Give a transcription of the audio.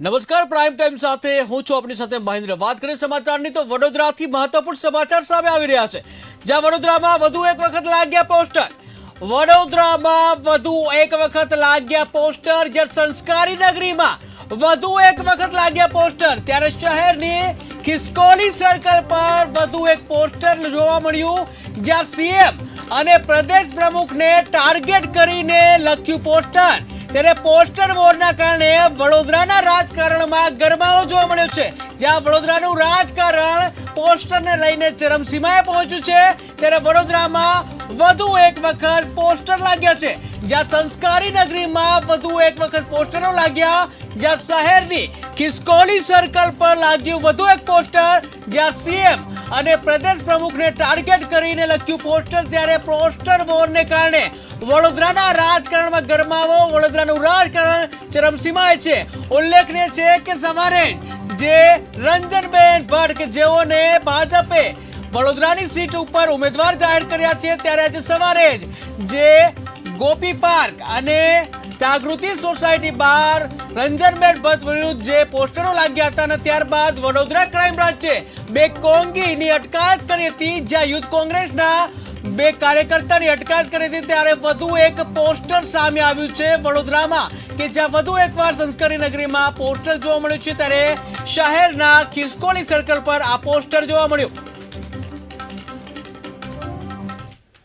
નમસ્કાર, prime time સાથે હું છું આપની સાથે મહેન્દ્ર. વાત કરીએ સમાચારની તો વડોદરાથી મહત્વપૂર્ણ સમાચાર સામે આવી રહ્યા છે. જ્યાં વડોદરામાં વધુ એક વખત લાગ્યા પોસ્ટર. વડોદરામાં વધુ એક વખત લાગ્યા પોસ્ટર, જે સંસ્કારી નગરીમાં વધુ એક વખત લાગ્યા પોસ્ટર. ત્યારે શહેરની ખિસકોલી સર્કલ પર વધુ એક પોસ્ટર જોવા મળ્યું, જ્યાં સીએમ અને પ્રદેશ પ્રમુખને ટાર્ગેટ કરીને લખ્યું પોસ્ટર. ત્યારે પોસ્ટર વોરના કારણે વડોદરાના રાજકારણમાં ગરમાવો જોવા મળ્યો છે. જ્યાં વડોદરાનું રાજકારણ પોસ્ટરને લઈને ચરમસીમાએ પહોંચ્યું છે, ત્યારે વડોદરામાં વધુ એક વખત પોસ્ટર લાગ્યા છે. જ્યાં સંસ્કારી નગરીમાં વધુ એક વખત પોસ્ટરો લાગ્યા. જ્યાં શહેરની ખિસકોલી સર્કલ પર લાગ્યું વધુ એક પોસ્ટર. જ્યાં સીએમ અને પ્રદેશ પ્રમુખને ટાર્ગેટ કરીને લખ્યું પોસ્ટર. ત્યારે પોસ્ટર વોરને કારણે વડોદરાના રાજકારણમાં ગરમાવો, વડોદરાનું રાજકારણ ચરમસીમાએ છે. ઉલ્લેખનીય છે કે સવારે જ જે રંજનબેન ભટ્ટ કે જેઓને ભાજપે વડોદરાની સીટ ઉપર ઉમેદવાર જાહેર કર્યા છે ત્યારે આજે સવારે જ જે ગોપી પાર્ક અને જાગૃતિ સોસાયટી બહાર રંજનબેન ભટ્ટ વિરુદ્ધ જે પોસ્ટરો લાગ્યા હતા અને ત્યારબાદ વડોદરા ક્રાઇમ બ્રાન્ચે બે કોંગીની અટકાયત કરી હતી, જ્યાં યુથ કોંગ્રેસના બે કાર્યકર્તાની અટકાયત કરી હતી, ત્યારે વધુ એક પોસ્ટર સામે આવ્યું છે વડોદરામાં કે જ્યાં વધુ એકવાર સંસ્કારી નગરીમાં પોસ્ટર જોવા મળ્યું છે, ત્યારે શહેરના ખિસકોલી સર્કલ પર આ પોસ્ટર જોવા મળ્યું.